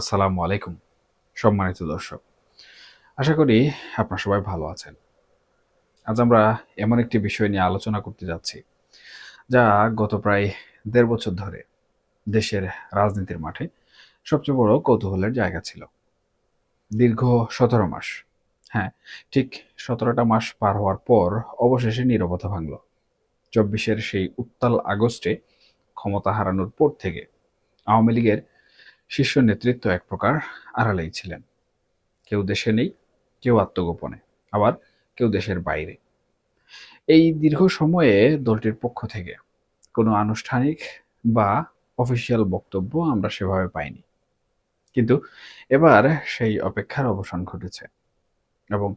আসসালামু আলাইকুম, সম্মানিত দর্শক। আশা করি আপনারা সবাই ভালো আছেন। আজ আমরা এমন একটি বিষয় নিয়ে আলোচনা করতে যাচ্ছি, যা গত প্রায় দেড় বছর ধরে দেশের রাজনীতির মাঠে সবচেয়ে বড় কৌতূহলের জায়গা ছিল। দীর্ঘ সতেরো মাস হ্যাঁ ঠিক সতেরোটা মাস পার হওয়ার পর অবশেষে নীরবতা ভাঙল। চব্বিশের সেই উত্তাল আগস্টে ক্ষমতা হারানোর পর থেকে আওয়ামী লীগের শীর্ষ নেতৃত্ব এক প্রকার আড়ালেই ছিলেন। কেউ দেশে নেই, কেউ আত্মগোপনে, আবার কেউ দেশের বাইরে। এই দীর্ঘ সময়ে দলটির পক্ষ থেকে কোনো আনুষ্ঠানিক বা অফিসিয়াল বক্তব্য আমরা সেভাবে পাইনি। কিন্তু এবার সেই অপেক্ষার অবসান ঘটেছে এবং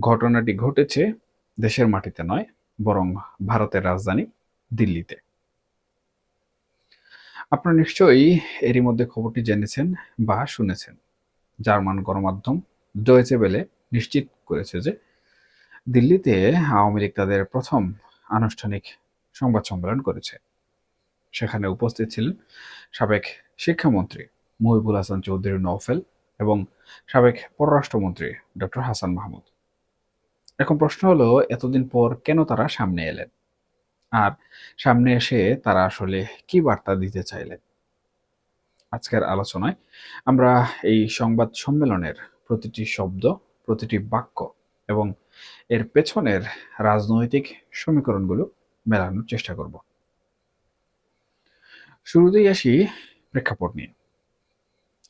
ঘটনাটি ঘটেছে দেশের মাটিতে নয়, বরং ভারতের রাজধানী দিল্লিতে। আপনারা নিশ্চয়ই এরই মধ্যে খবরটি জেনেছেন বা শুনেছেন। জার্মান গণমাধ্যম ডয়েচে বেলে নিশ্চিত করেছে যে দিল্লিতে আওয়ামী লীগ তাদের প্রথম আনুষ্ঠানিক সংবাদ সম্মেলন করেছে। সেখানে উপস্থিত ছিলেন সাবেক শিক্ষামন্ত্রী মহিবুল হাসান চৌধুরী নওফেল এবং সাবেক পররাষ্ট্রমন্ত্রী ডক্টর হাসান মাহমুদ। এখন প্রশ্ন হলো, এতদিন পর কেন তারা সামনে এলেন? আর সামনে এসে তারা আসলে কি বার্তা দিতে চাইলেন? আজকের আলোচনায় আমরা এই সংবাদ সম্মেলনের প্রতিটি শব্দ, প্রতিটি বাক্য এবং এর পেছনের রাজনৈতিক সমীকরণগুলো মেলানোর চেষ্টা করব। শুরুতেই আসি প্রেক্ষাপট নিয়ে।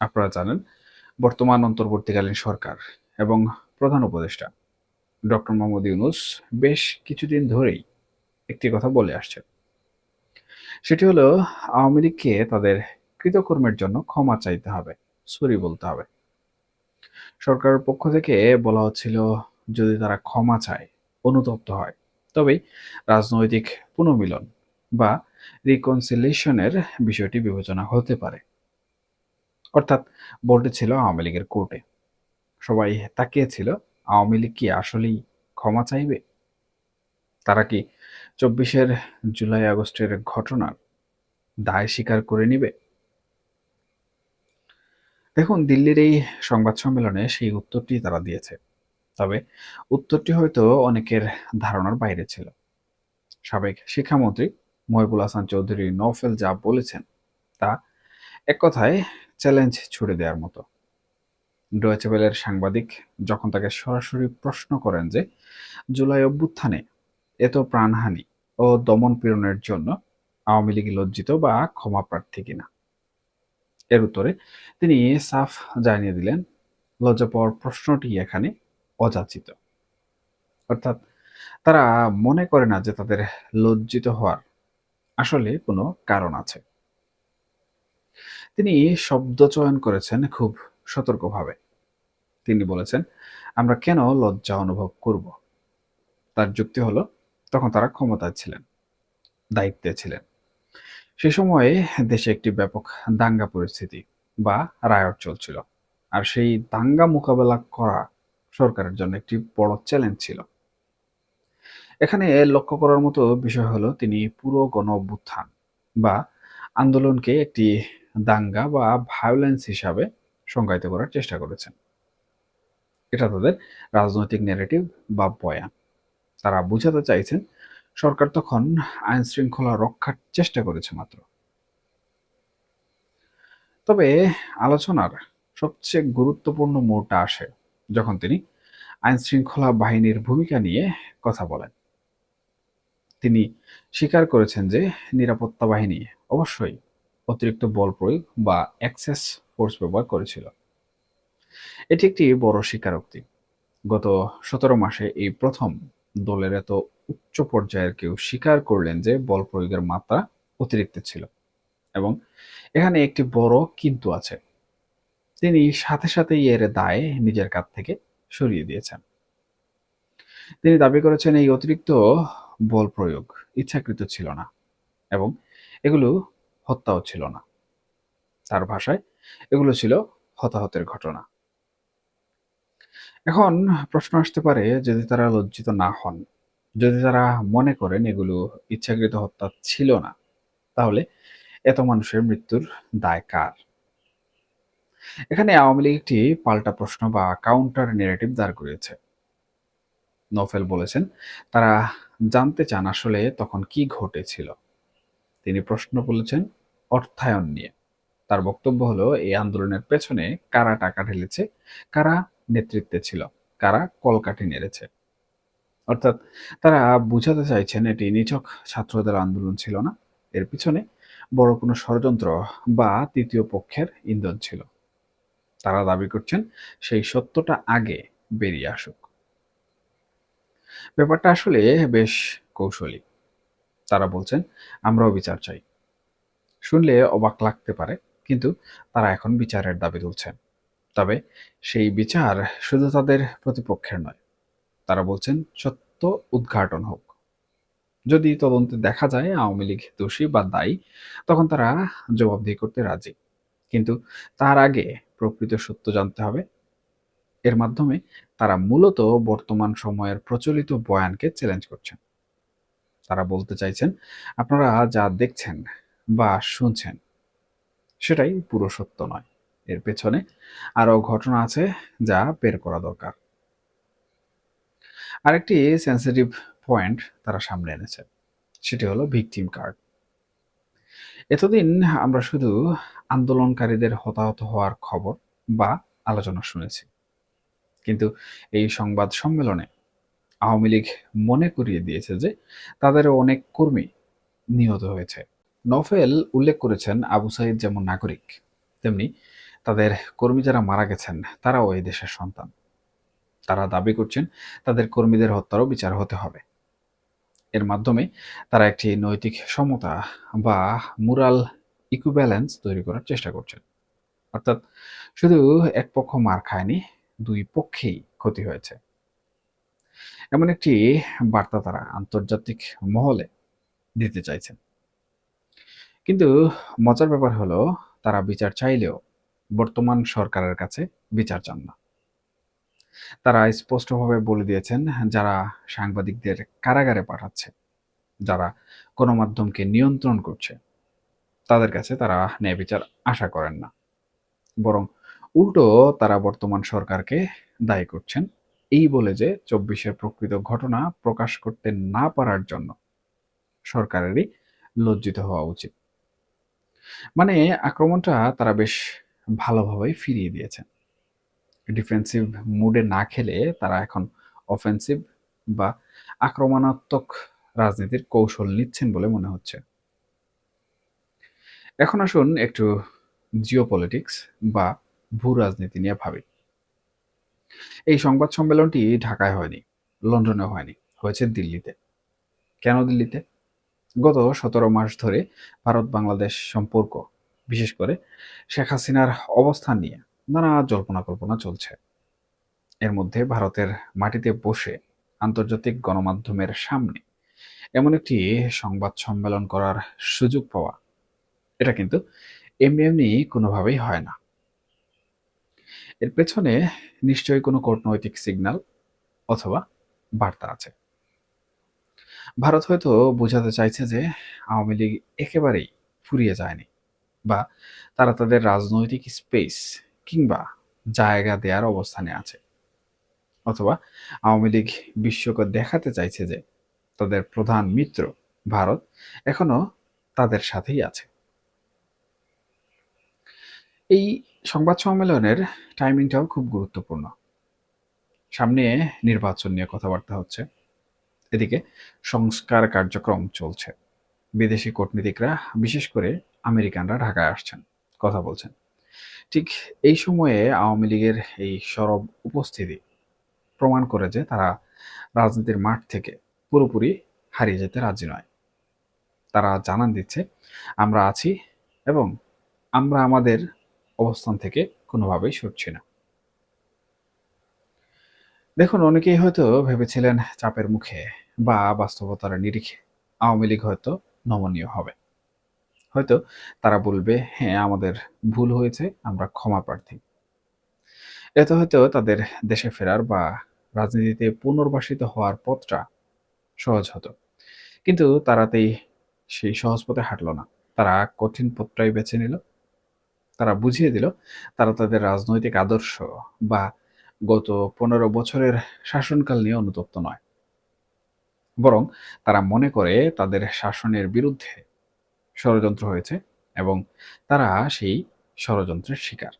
আপনারা জানেন, বর্তমান অন্তর্বর্তীকালীন সরকার এবং প্রধান উপদেষ্টা ডক্টর মোহাম্মদ ইউনুস বেশ কিছুদিন ধরেই একটি কথা বলে আসছেন সেটি হলো, আওয়ামী লীগকে তাদের কৃতকর্মের জন্য ক্ষমা চাইতে হবে, সরি বলতে হবে। সরকারের পক্ষ থেকে বলা হচ্ছিল, যদি তারা ক্ষমা চায়, অনুতপ্ত হয়, তবেই রাজনৈতিক পুনর্মিলন বা রিকনসিলেশনের বিষয়টি বিবেচনা হতে পারে। অর্থাৎ বোর্ডে ছিল আওয়ামী লীগের কোর্টে। সবাই তাকিয়েছিল আওয়ামী লীগ কি আসলেই ক্ষমা চাইবে? তারা কি চব্বিশের জুলাই আগস্টের ঘটনার দায় স্বীকার করে নিবে। দেখুন, দিল্লির এই সংবাদ সম্মেলনে সেই উত্তরটি তারা দিয়েছে। তবে উত্তরটি হয়তো অনেকের ধারণার বাইরে ছিল। সাবেক শিক্ষামন্ত্রী মহিবুল হাসান চৌধুরী নৌফেল যা বলেছেন, তা এক কথায় চ্যালেঞ্জ ছুড়ে দেওয়ার মতো। ডয়েচেবেলের সাংবাদিক যখন তাকে সরাসরি প্রশ্ন করেন যে, জুলাই অভ্যুত্থানে এত প্রাণহানি ও দমন পীড়নের জন্য আওয়ামী লীগ লজ্জিত বা ক্ষমা প্রার্থী কিনা। এর উত্তরে তিনি সাফ জানিয়ে দিলেন লজ্জা পাওয়ার প্রশ্নটি এখানে অযাচিত। অর্থাৎ তারা মনে করে না যে তাদের লজ্জিত হওয়ার আসলে কোনো কারণ আছে। তিনি শব্দ চয়ন করেছেন খুব সতর্কভাবে। তিনি বলেছেন, আমরা কেন লজ্জা অনুভব করব? তার যুক্তি হলো তখন তারা ক্ষমতায় ছিলেন, দায়িত্বে ছিলেন। সে সময়ে দেশে একটি ব্যাপক দাঙ্গা পরিস্থিতি বা রায়ট চলছিল আর সেই দাঙ্গা মোকাবেলা করা সরকারের জন্য একটি বড় চ্যালেঞ্জ ছিল। এখানে লক্ষ্য করার মতো বিষয় হলো তিনি পুরো গণ অভ্যুত্থান বা আন্দোলনকে একটি দাঙ্গা বা ভায়োলেন্স হিসাবে সংজ্ঞায়িত করার চেষ্টা করেছেন। এটা তাদের রাজনৈতিক নেগেটিভ বা বয়ান। তারা বুঝাতে চাইছেন, সরকার তখন আইন শৃঙ্খলা রক্ষার চেষ্টা করেছে মাত্র। তবে আলোচনার সবচেয়ে গুরুত্বপূর্ণ মোড়টা আসে যখন তিনি আইন শৃঙ্খলা বাহিনীর ভূমিকা নিয়ে কথা বলেন। তিনি স্বীকার করেছেন যে নিরাপত্তা বাহিনী অবশ্যই অতিরিক্ত বল প্রয়োগ বা অ্যাক্সেস ফোর্স ব্যবহার করেছিল। এটি একটি বড় স্বীকারোক্তি। গত সতেরো মাসে এই প্রথম দলের এত উচ্চ পর্যায়ের কেউ স্বীকার করলেন যে বল প্রয়োগের মাত্রা অতিরিক্ত ছিল। এবং এখানে একটি বড় কিন্তু আছে। তিনি সাথে সাথেই এর দায় নিজের কাছ থেকে সরিয়ে দিয়েছেন। তিনি দাবি করেছেন এই অতিরিক্ত বল প্রয়োগ ইচ্ছাকৃত ছিল না এবং এগুলো হত্যাও ছিল না। তার ভাষায় এগুলো ছিল হতাহতের ঘটনা। এখন প্রশ্ন আসতে পারে, যদি তারা লজ্জিত না হন, যদি তারা মনে করেন এগুলো ইচ্ছাকৃত হত্যা ছিল না, তাহলে এত মানুষের মৃত্যুর দায় কার? এখানে আওয়ামী লীগ একটি পাল্টা প্রশ্ন বা কাউন্টার নেগেটিভ দাঁড় করিয়েছে। নফেল বলেছেন, তারা জানতে চান আসলে তখন কি ঘটেছিল? তিনি প্রশ্ন বলেছেন অর্থায়ন নিয়ে। তার বক্তব্য হলো, এই আন্দোলনের পেছনে কারা টাকা ঢেলেছে, কারা নেতৃত্বে ছিল। কারা? কলকাঠি নেড়েছে। অর্থাৎ তারা বুঝাতে চাইছেন এটি নিছক ছাত্রদের আন্দোলন ছিল না। এর পিছনে বড় কোনো ষড়যন্ত্র বা তৃতীয় পক্ষের ইন্ধন ছিল। তারা দাবি করছেন সেই সত্যটা আগে বেরিয়ে আসুক। ব্যাপারটা আসলে বেশ কৌশলী। তারা বলছেন, আমরাও বিচার চাই। শুনলে অবাক লাগতে পারে, কিন্তু তারা এখন বিচারের দাবি তুলছেন। তবে সেই বিচার শুধু তাদের প্রতিপক্ষের নয়। তারা বলছেন, সত্য উদ্ঘাটন হোক। যদি তদন্তে দেখা যায় আওয়ামী লীগ দোষী বা দায়ী, তখন তারা জবাবদিহি করতে রাজি। কিন্তু তার আগে প্রকৃত সত্য জানতে হবে। এর মাধ্যমে তারা মূলত বর্তমান সময়ের প্রচলিত বয়ানকে চ্যালেঞ্জ করছেন। তারা বলতে চাইছেন, আপনারা যা দেখছেন বা শুনছেন, সেটাই পুরো সত্য নয়। এর পেছনে আরও ঘটনা আছে যা বের করা দরকার। আরেকটি সেন্সিটিভ পয়েন্ট তারা সামনে এনেছে, সেটি হলো ভিকটিম কার্ড এতদিন আমরা শুধু আন্দোলনকারীদের হতাহত হওয়ার খবর বা আলোচনা শুনেছি, কিন্তু এই সংবাদ সম্মেলনে আওয়ামী লীগ মনে করিয়ে দিয়েছে যে তাদেরও অনেক কর্মী নিহত হয়েছে। নফেল উল্লেখ করেছেন আবু সাইদ যেমন নাগরিক, তেমনি তাদের কর্মী যারা মারা গেছেন, তারাও এই দেশের সন্তান। তারা দাবি করছেন, তাদের কর্মীদের হত্যারও বিচার হতে হবে। এর মাধ্যমে তারা একটি নৈতিক সমতা বা মুরাল ইকুব্যালেন্স তৈরি করার চেষ্টা করছেন। অর্থাৎ শুধু এক পক্ষ মার খায়নি, দুই পক্ষেই ক্ষতি হয়েছে। এমন একটি বার্তা তারা আন্তর্জাতিক মহলে দিতে চাইছেন। কিন্তু মজার ব্যাপার হলো, তারা বিচার চাইলেও বর্তমান সরকারের কাছে বিচার চান না। তারা স্পষ্টভাবে বলে দিয়েছেন, যারা সাংবাদিকদের কারাগারে পাঠাচ্ছে, যারা গণমাধ্যমকে নিয়ন্ত্রণ করছে, তাদের কাছে তারা ন্যায় বিচার আশা করেন না। বরং উল্টো তারা বর্তমান সরকারকে দায়ী করছেন, এই বলে যে চব্বিশের প্রকৃত ঘটনা প্রকাশ করতে না পারার জন্য সরকারেরই লজ্জিত হওয়া উচিত। মানে আক্রমণটা তারা বেশ ভালোভাবেই ফিরিয়ে দিয়েছেন ডিফেন্সিভ মুডে না খেলে তারা এখন অফেন্সিভ বা আক্রমণাত্মক রাজনীতির কৌশল নিচ্ছেন বলে মনে হচ্ছে। এখন আসুন একটু জিও পলিটিক্স বা ভূ রাজনীতি নিয়ে ভাবি। এই সংবাদ সম্মেলনটি ঢাকায় হয়নি লন্ডনে হয়নি, হয়েছে দিল্লিতে। কেন দিল্লিতে? গত সতেরো মাস ধরে ভারত বাংলাদেশ সম্পর্ক বিশেষ করে শেখ হাসিনার অবস্থান নিয়ে নানা জল্পনা কল্পনা চলছে। এর মধ্যে ভারতের মাটিতে বসে আন্তর্জাতিক গণমাধ্যমের সামনে এমন একটি সংবাদ সম্মেলন করার সুযোগ পাওয়া, এটা কিন্তু এমনি এমনি কোনোভাবেই হয় না। এর পেছনে নিশ্চয়ই কোনো কূটনৈতিক সিগন্যাল অথবা বার্তা আছে। ভারত হয়তো বোঝাতে চাইছে যে আওয়ামী লীগ একেবারেই ফুরিয়ে যায়নি। বা তারা তাদের রাজনৈতিক স্পেস কিংবা জায়গা দেওয়ার অবস্থানে আছে। অথবা আওয়ামী লীগ বিশ্বকে দেখাতে চাইছে যে তাদের প্রধান মিত্র ভারত এখনও তাদের সাথেই আছে। এই সংবাদ সম্মেলনের টাইমিংটাও খুব গুরুত্বপূর্ণ। সামনে নির্বাচন নিয়ে কথাবার্তা হচ্ছে। এদিকে সংস্কার কার্যক্রম চলছে। বিদেশি কূটনীতিকরা, বিশেষ করে আমেরিকানরা ঢাকায় আসছেন, কথা বলছেন। ঠিক এই সময়ে আওয়ামী লীগের এই সরব উপস্থিতি প্রমাণ করে যে তারা রাজনীতির মাঠ থেকে পুরোপুরি হারিয়ে যেতে রাজি নয়। তারা জানান দিচ্ছে, আমরা আছি এবং আমরা আমাদের অবস্থান থেকে কোনোভাবেই সরছি না। দেখুন, অনেকেই হয়তো ভেবেছিলেন চাপের মুখে বা বাস্তবতার নিরিখে আওয়ামী লীগ হয়তো নমনীয় হবে। হয়তো তারা বলবে হ্যাঁ আমাদের ভুল হয়েছে, আমরা ক্ষমা প্রার্থী। এতে হয়তো তাদের দেশে ফেরার বা রাজনীতিতে পুনর্বাসিত হওয়ার পথটা সহজ হতো। কিন্তু তারাতেই সেই সহজ পথে হাঁটলো না। তারা কঠিন পথটাই বেছে নিল। তারা বুঝিয়ে দিল, তারা তাদের রাজনৈতিক আদর্শ বা গত পনেরো বছরের শাসনকাল নিয়ে অনুতপ্ত নয়। বরং তারা মনে করে তাদের শাসনের বিরুদ্ধে ষড়যন্ত্র হয়েছে এবং তারা সেই ষড়যন্ত্রের শিকার।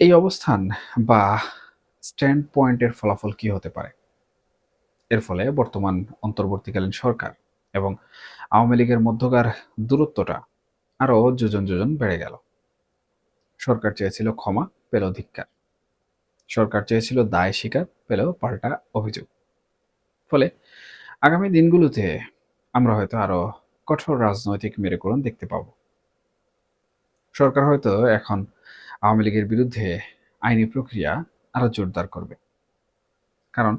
এই অবস্থান বা স্ট্যান্ড পয়েন্টের ফলাফল কি হতে পারে? এর ফলে বর্তমান অন্তর্বর্তীকালীন সরকার এবং আওয়ামী লীগের মধ্যকার দূরত্বটা আরও যোজন যোজন বেড়ে গেল। সরকার চেয়েছিল ক্ষমা, পেল ধিক্কার। সরকার চেয়েছিল দায় স্বীকার পেলেও পাল্টা অভিযোগ। ফলে আগামী দিনগুলোতে আমরা হয়তো আরও কঠোর রাজনৈতিক মেরুকরণ দেখতে পাব। সরকার হয়তো এখন আওয়ামী লীগের বিরুদ্ধে আইনি প্রক্রিয়া আরও জোরদার করবে। কারণ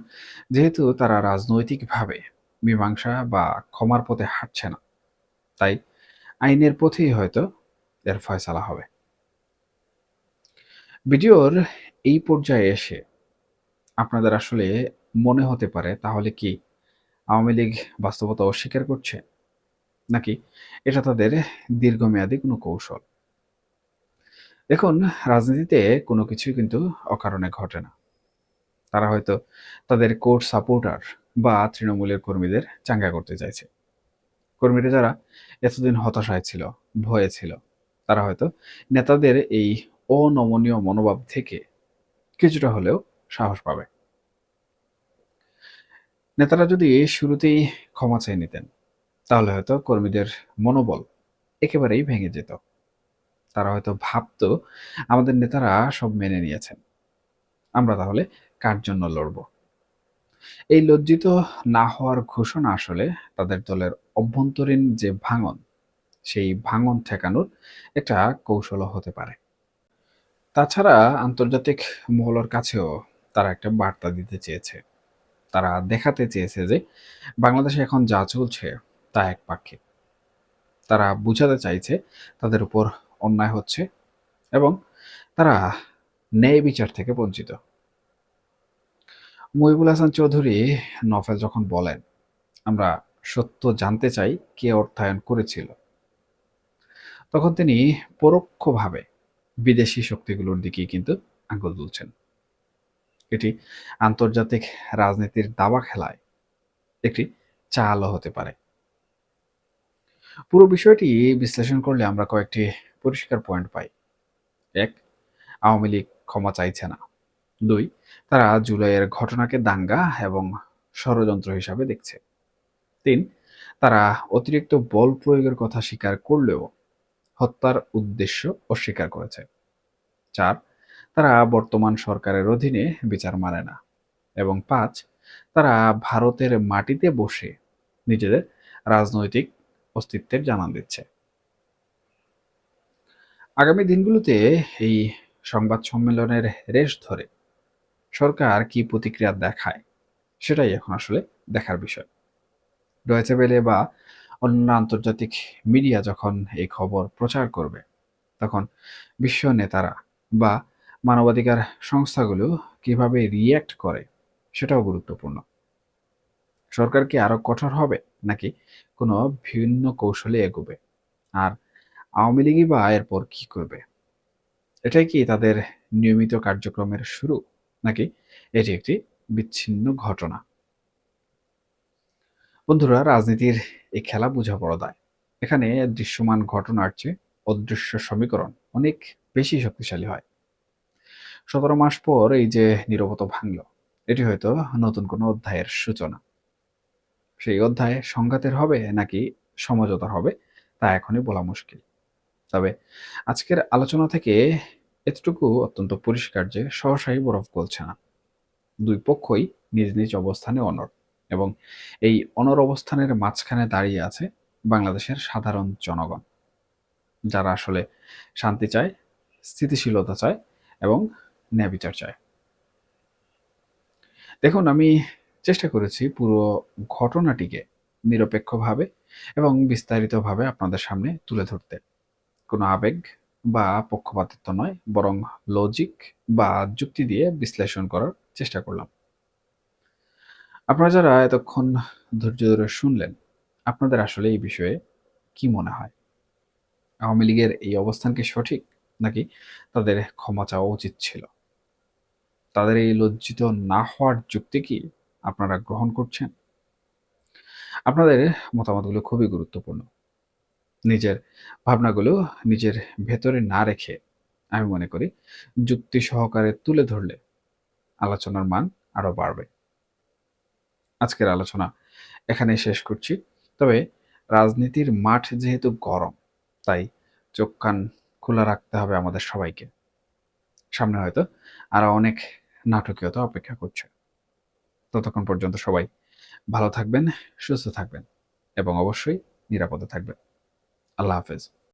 যেহেতু তারা রাজনৈতিকভাবে মীমাংসা বা ক্ষমার পথে হাঁটছে না, তাই আইনের পথেই হয়তো এর ফয়সালা হবে। ভিডিওর এই পর্যায়ে এসে আপনাদের আসলে মনে হতে পারে, তাহলে কি আওয়ামী লীগ বাস্তবতা অস্বীকার করছে? নাকি এটা তাদের দীর্ঘমেয়াদী কোনো কৌশল? দেখুন, রাজনীতিতে কোনো কিছুই কিন্তু অকারণে ঘটে না। তারা হয়তো তাদের কোর্ট সাপোর্টার বা তৃণমূলের কর্মীদের চাঙ্গা করতে চাইছে। কর্মীরা যারা এতদিন হতাশায় ছিল, ভয়ে ছিল, তারা হয়তো নেতাদের এই অনমনীয় মনোভাব থেকে কিছুটা হলেও সাহস পাবে। নেতারা যদি শুরুতেই ক্ষমা চেয়ে নিতেন, তাহলে হয়তো কর্মীদের মনোবল একেবারেই ভেঙে যেত। তারা হয়তো ভাবত, আমাদের নেতারা সব মেনে নিয়েছেন। আমরা তাহলে কার জন্য লড়ব? এই লজ্জিত না হওয়ার ঘোষণা আসলে তাদের দলের অভ্যন্তরীণ যে ভাঙন, সেই ভাঙন ঠেকানোর একটা কৌশল হতে পারে। তাছাড়া আন্তর্জাতিক মহলের কাছেও তারা একটা বার্তা দিতে চেয়েছে। তারা দেখাতে চেয়েছে যে বাংলাদেশে এখন যা চলছে তা এক একপাক্ষিক তারা বুঝাতে চাইছে তাদের উপর অন্যায় হচ্ছে এবং তারা ন্যায় বিচার থেকে বঞ্চিত। মহিবুল হাসান চৌধুরী নফেল যখন বলেন, আমরা সত্য জানতে চাই কে অর্থায়ন করেছিল, তখন তিনি পরোক্ষভাবে বিদেশি শক্তিগুলোর দিকে কিন্তু আঙ্গুল তুলছেন। এটি আন্তর্জাতিক রাজনীতির দাবা খেলায় একটি চালও হতে পারে। পুরো বিষয়টি বিশ্লেষণ করলে আমরা কয়েকটি পরিষ্কার পয়েন্ট পাই। এক, আওয়ামী লীগ ক্ষমা চাইছে না। দুই, তারা জুলাইয়ের ঘটনাকে দাঙ্গা এবং ষড়যন্ত্র হিসাবে দেখছে। তিন, তারা অতিরিক্ত বল প্রয়োগের কথা স্বীকার করলেও হত্যার উদ্দেশ্য অস্বীকার করেছে। চার, তারা বর্তমান সরকারের অধীনে বিচার মানে না। এবং পাঁচ, তারা ভারতের মাটিতে বসে নিজেদের রাজনৈতিক অস্তিত্বের জানান দিচ্ছে। আগামী দিনগুলোতে এই সংবাদ সম্মেলনের রেশ ধরে সরকার কি প্রতিক্রিয়া দেখায়, সেটাই এখন আসলে দেখার বিষয়। ডয়েচে বেলে বা অন্য আন্তর্জাতিক মিডিয়া যখন এই খবর প্রচার করবে, তখন বিশ্ব নেতারা বা মানবাধিকার সংস্থাগুলো কীভাবে রিয়্যাক্ট করে সেটাও গুরুত্বপূর্ণ। সরকার কি আরও কঠোর হবে নাকি কোনো ভিন্ন কৌশলে এগোবে? আর আওয়ামী লীগই বা এরপর কি করবে? এটাই কি তাদের নিয়মিত কার্যক্রমের শুরু নাকি এটি একটি বিচ্ছিন্ন ঘটনা? বন্ধুরা, রাজনীতির এই খেলা বোঝাপড়া দেয়। এখানে দৃশ্যমান ঘটনার চেয়ে অদৃশ্য সমীকরণ অনেক বেশি শক্তিশালী হয়। সতেরো মাস পর এই যে নিরবতা ভাঙল, এটি হয়তো নতুন কোনো অধ্যায়ের সূচনা। সেই অধ্যায় সংঘাতের হবে নাকি সমঝোতার হবে, তা এখনই বলা মুশকিল। তবে আজকের আলোচনা থেকে এতটুকু অত্যন্ত পরিষ্কার যে সহসাই বরফ গলছে না। দুই পক্ষই নিজ নিজ অবস্থানে অনর এবং এই অনর অবস্থানের মাঝখানে দাঁড়িয়ে আছে বাংলাদেশের সাধারণ জনগণ, যারা আসলে শান্তি চায়, স্থিতিশীলতা চায় এবং ন্যায় বিচার চায়। দেখুন, আমি চেষ্টা করেছি পুরো ঘটনাটিকে নিরপেক্ষভাবে এবং বিস্তারিতভাবে আপনাদের সামনে তুলে ধরতে। কোনো আবেগ বা পক্ষপাতিত্ব নয়, বরং লজিক বা যুক্তি দিয়ে বিশ্লেষণ করার চেষ্টা করলাম। আপনারা যারা এতক্ষণ ধৈর্য ধরে শুনলেন, আপনাদের আসলে এই বিষয়ে কি মনে হয়? আওয়ামী লীগের এই অবস্থান কি সঠিক, নাকি তাদের ক্ষমা চাওয়া উচিত ছিল? তাদের এই লজ্জিত না হওয়ার যুক্তি কি আপনারা গ্রহণ করছেন? আপনাদের মতামতগুলো খুবই গুরুত্বপূর্ণ। নিজের ভাবনাগুলো নিজের ভেতরে না রেখে আমি মনে করি, যুক্তি সহকারে তুলে ধরলে আলোচনার মান আরও বাড়বে। আজকের আলোচনা এখানে শেষ করছি। তবে রাজনীতির মাঠ যেহেতু গরম, তাই চোখ কান খোলা রাখতে হবে আমাদের সবাইকে। সামনে হয়তো আরও অনেক নাটকীয়তা অপেক্ষা করছে। ততক্ষণ পর্যন্ত সবাই ভালো থাকবেন, সুস্থ থাকবেন এবং অবশ্যই নিরাপদে থাকবেন। আল্লাহ হাফেজ।